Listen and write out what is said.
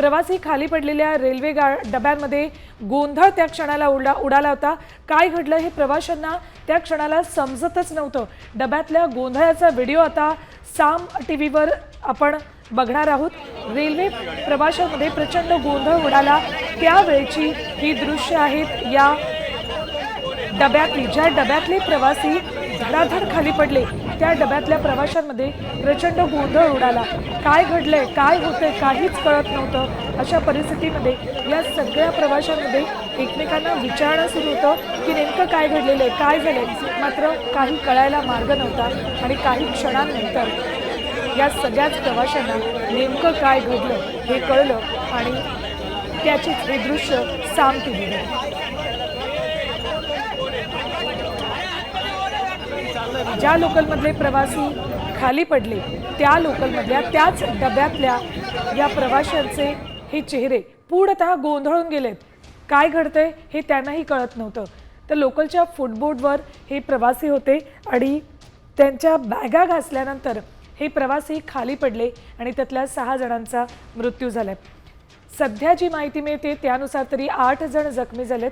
प्रवासी खाली पडलेल्या रेल्वे गा डब्यांमध्ये गोंधळ त्या क्षणाला उडा उडाला होता. काय घडलं हे प्रवाशांना त्या क्षणाला समजतच नव्हतं. डब्यातल्या गोंधळाचा व्हिडिओ आता साम टी व्हीवर आपण बघणार आहोत. रेल्वे प्रवाशांमध्ये प्रचंड गोंधळ उडाला. त्यावेळची ही दृश्य आहेत या डब्यातली. ज्या डब्यातले प्रवासी धडाधड खाली पडले. त्या डब्यातल्या प्रवाशांमध्ये प्रचंड गोंधळ उडाला. काय घडलंय? काय होतंय? काहीच कळत नव्हतं. अशा परिस्थितीमध्ये या सगळ्या प्रवाशांमध्ये एकमेकांना विचारणं सुरू होतं की नेमकं काय घडलेलं आहे? काय झालंय? मात्र काही कळायला मार्ग नव्हता आणि काही क्षणांनंतर या सगळ्याच प्रवाशांना नेमकं काय घडलं हे कळलं आणि त्याचीच हे दृश्य साम टीव्हीवर ज्या लोकलमधले प्रवासी खाली पडले त्या लोकलमधल्या त्याच डब्यातल्या या प्रवाशांचे हे चेहरे पूर्णतः गोंधळून गेलेत. काय घडतंय हे त्यांनाही कळत नव्हतं. तर लोकलच्या फुटबोर्डवर हे प्रवासी होते आणि त्यांच्या बॅगा घासल्यानंतर हे प्रवासी खाली पडले आणि त्यातल्या सहा जणांचा मृत्यू झालाय. सध्या जी माहिती मिळते त्यानुसार तरी आठ जण जखमी झालेत.